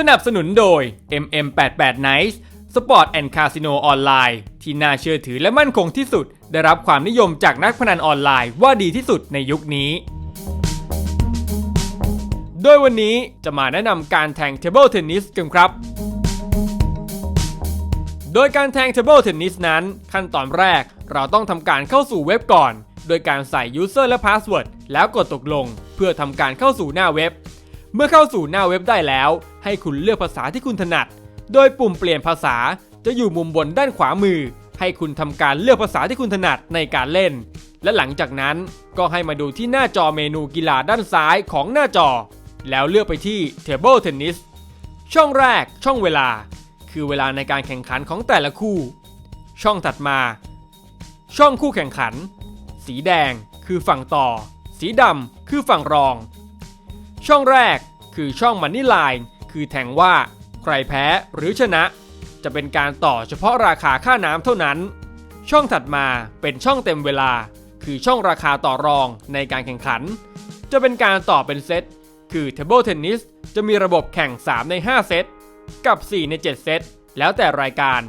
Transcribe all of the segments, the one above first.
สนับสนุนโดย MM88 Nice สปอร์ตแอนด์คาสิโนออนไลน์ที่น่าเชื่อถือและมั่นคงที่สุด ได้รับความนิยมจากนักพนันออนไลน์ว่าดีที่สุดในยุคนี้ โดยวันนี้จะมาแนะนำการแทงเทเบิลเทนนิสกันครับ โดยการแทงเทเบิลเทนนิสนั้น ขั้นตอนแรกเราต้องทำการเข้าสู่เว็บก่อน โดยการใส่ User และ Password แล้วกดตกลง เพื่อทำการเข้าสู่หน้าเว็บ เมื่อเข้าสู่หน้าเว็บได้แล้ว ให้คุณเลือกภาษาที่คุณถนัด โดยปุ่มเปลี่ยนภาษาจะอยู่มุมบนด้านขวามือ ให้คุณทำการเลือกภาษาที่คุณถนัดในการเล่น และหลังจากนั้นก็ให้มาดูที่หน้าจอเมนูกีฬาด้านซ้ายของหน้าจอ แล้วเลือกไปที่ Table Tennis ช่องแรกช่องเวลา คือเวลาในการแข่งขันของแต่ละคู่ ช่องถัดมา ช่องคู่แข่งขัน สีแดงคือฝั่งต่อ สีดำคือฝั่งรอง ช่องแรกคือช่องมันนี่ไลน์ คือแทงว่าใครแพ้หรือชนะ จะเป็นการต่อเฉพาะราคาค่าน้ำเท่านั้น ช่องถัดมาเป็นช่องเต็มเวลา คือช่องราคาต่อรองในการแข่งขัน จะเป็นการต่อเป็นเซตคือ Table Tennis จะมีระบบแข่ง 3 ใน 5 เซต กับ 4 ใน 7 เซต แล้วแต่รายการ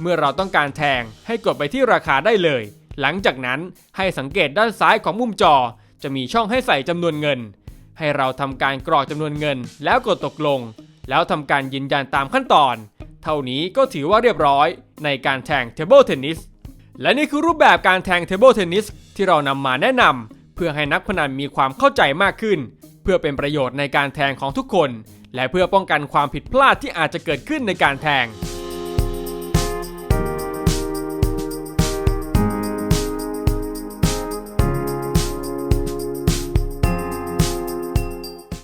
เมื่อเราต้องการแทงให้กดไปที่ราคาได้เลย หลังจากนั้นให้สังเกตด้านซ้ายของมุมจอจะมีช่องให้ใส่จำนวนเงิน ให้เราทำการกรอกจำนวนเงิน แล้วกดตกลง แล้วทำการยืนยันตามขั้นตอน เท่านี้ก็ถือว่าเรียบร้อยในการแทง Table Tennis และนี่คือรูปแบบการแทง Table Tennis ที่เรานำมาแนะนำเพื่อให้นักพนันมีความเข้าใจมากขึ้น เพื่อเป็นประโยชน์ในการแทงของทุกคน และเพื่อป้องกันความผิดพลาดที่อาจจะเกิดขึ้นในการแทง